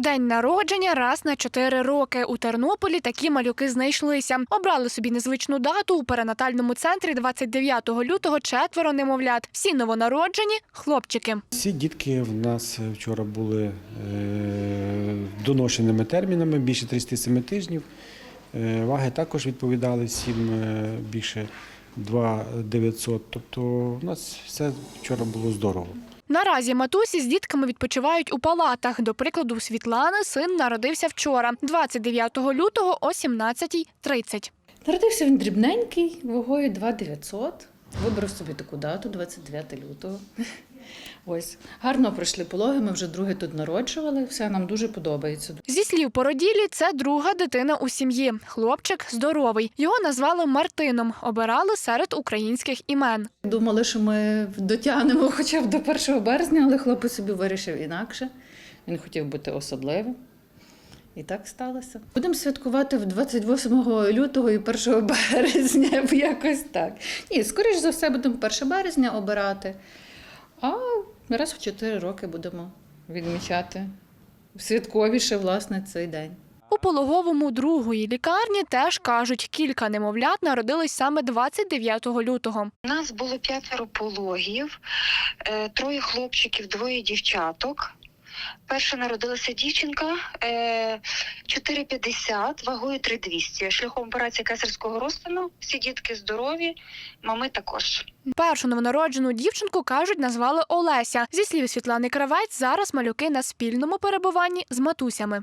День народження раз на чотири роки. У Тернополі такі малюки знайшлися. Обрали собі незвичну дату у перинатальному центрі 29 лютого четверо немовлят. Всі новонароджені хлопчики. Всі дітки в нас вчора були е, доношеними термінами, більше 37 тижнів. Е, Ваги також відповідали всім е, більше 2900. Тобто у нас все вчора було здорово. Наразі матусі з дітками відпочивають у палатах. До прикладу, у Світлани син народився вчора, 29 лютого о 17.30. Народився він дрібненький, вагою 2900. Вибрав собі таку дату, 29 лютого. Ось гарно пройшли пологи. Ми вже друге тут народжували. Все нам дуже подобається. Зі слів породілі, це друга дитина у сім'ї. Хлопчик здоровий. Його назвали Мартином. Обирали серед українських імен. Думали, що ми дотягнемо хоча б до 1 березня, але хлопець собі вирішив інакше. Він хотів бути особливим. І так сталося. Будемо святкувати в 28 лютого і 1 березня, якось так. Ні, скоріш за все, будемо 1 березня обирати. А раз в 4 роки будемо відмічати святковіше, власне, цей день. У пологовому другої лікарні теж кажуть, кілька немовлят народились саме 29 лютого. У нас було п'ятеро пологів, е, троє хлопчиків, двоє дівчаток. Перша народилася дівчинка е, 4,50, вагою 3,200. Шляхом операції кесарського розтину. Всі дітки здорові, мами також. Першу новонароджену дівчинку кажуть, назвали Олеся. Зі слів Світлани Кравець, зараз малюки на спільному перебуванні з матусями.